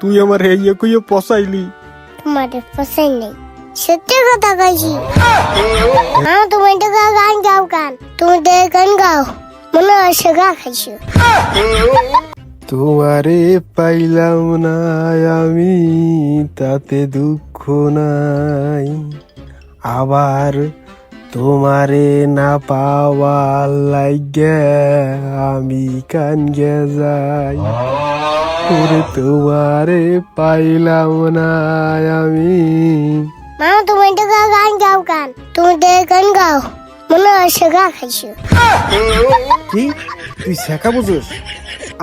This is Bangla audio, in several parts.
তুই আমার হেইয়ে কইয়ে পচাইলি তোমাদের পছন্দ নেই সত্যি কথা কইছি হ্যাঁ তুমি তো গান গাও গান তুমি তো গান গাও মনে হয় শেখা খাইছো তোমারে পাইলাম না আমি তাতে দুঃখ নাই আবার তোমারে না পাওয়ার লাগে আমি কান গে যাই ওরে তোমারে পাইলাম না আমি। মা তুমি তো গান গাও গান তুমি তো গান গাও। মনে হয় শেখা খাইছো। কি? তুই শেখা বুঝোস?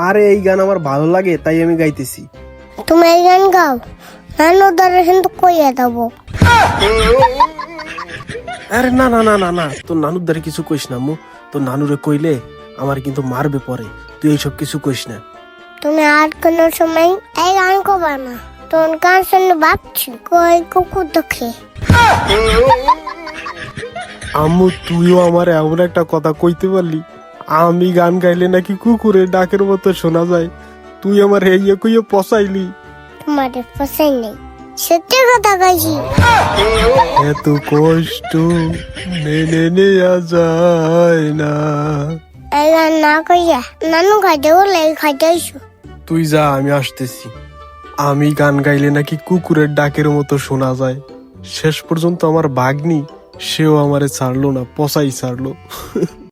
আরে এই গান আমার ভালো লাগে তাই আমি গাইতেছি। তুমি এই গান গাও। নানু দ্বারা কিন্তু কইয়া দেবো। আরে না না না না না তোর নানুর দ্বারা কিছু কইস না মু। তোর নানুরে কইলে আমার কিন্তু মারবে পরে। তুই এইসব কিছু কইস না। তুমি আর কোনো সময় এই গান করবা না। তোর গান শুনে ভাবছি কই কুকুর দেখে আম্মু তুইও আমার এমন একটা কথা কইতে পারলি। আমি গান গাইলে নাকি কুকুরের ডাকের মতো শোনা যায়। তুই আমার হেইয়ে কইয়ে পচাইলি। তোমাদের পছন্দ নেই। সত্যি কথা কইছি। এত কষ্ট মেনে নেওয়া যায় না। এই গান না কইয়া নানু খাইতে বলে খাইতে আইসো। তুই যা, আমি আসতেছি। আমি গান গাইলে নাকি কুকুরের ডাকের মতো শোনা যায়। শেষ পর্যন্ত আমার বাগ্নি সেও আমারে ছাড়লো না, পচাই ছাড়লো।